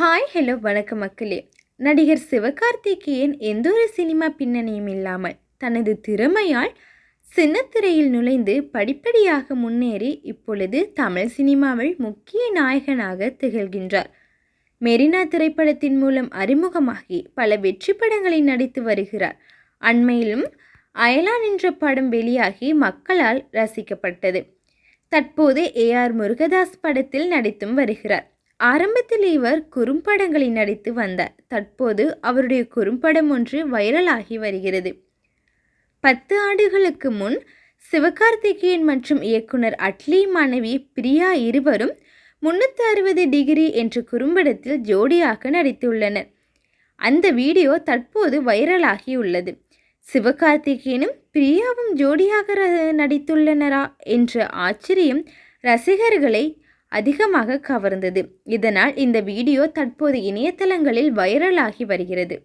Hi hello வணக்க மக்களே. நடிகர் சிவகார்த்திகேயன் எந்த ஒரு சினிமா பின்னணியும் இல்லாமல் தனது திறமையால் சின்னத்திரையில் நுழைந்து படிப்படியாக முன்னேறி இப்பொழுது தமிழ் சினிமாவில் முக்கிய நாயகனாக திகழ்கின்றார். மெரினா திரைப்படத்தின் மூலம் அறிமுகமாகி பல வெற்றி படங்களில் நடித்து வருகிறார். அண்மையிலும் அயலான் என்ற படம் வெளியாகி மக்களால் ரசிக்கப்பட்டது. தற்போது ஏ ஆர் முருகதாஸ் படத்தில் நடித்தும் வருகிறார். ஆரம்பத்தில் இவர் குறும்படங்களில் நடித்து வந்தார் தற்போது அவருடைய குறும்படம் ஒன்று வைரலாகி வருகிறது. பத்து ஆண்டுகளுக்கு முன் சிவகார்த்திகேயன் மற்றும் இயக்குனர் அட்லி மாணவி பிரியா இருவரும் முன்னூற்றி அறுபது டிகிரி என்ற குறும்படத்தில் ஜோடியாக நடித்துள்ளனர். அந்த வீடியோ தற்போது வைரலாகி உள்ளது. சிவகார்த்திகேயனும் பிரியாவும் ஜோடியாக நடித்துள்ளனரா என்ற ஆச்சரியம் ரசிகர்களை அதிகமாக கவர்ந்தது. இதனால் இந்த வீடியோ தற்போது இணையதளங்களில் வைரலாகி வருகிறது.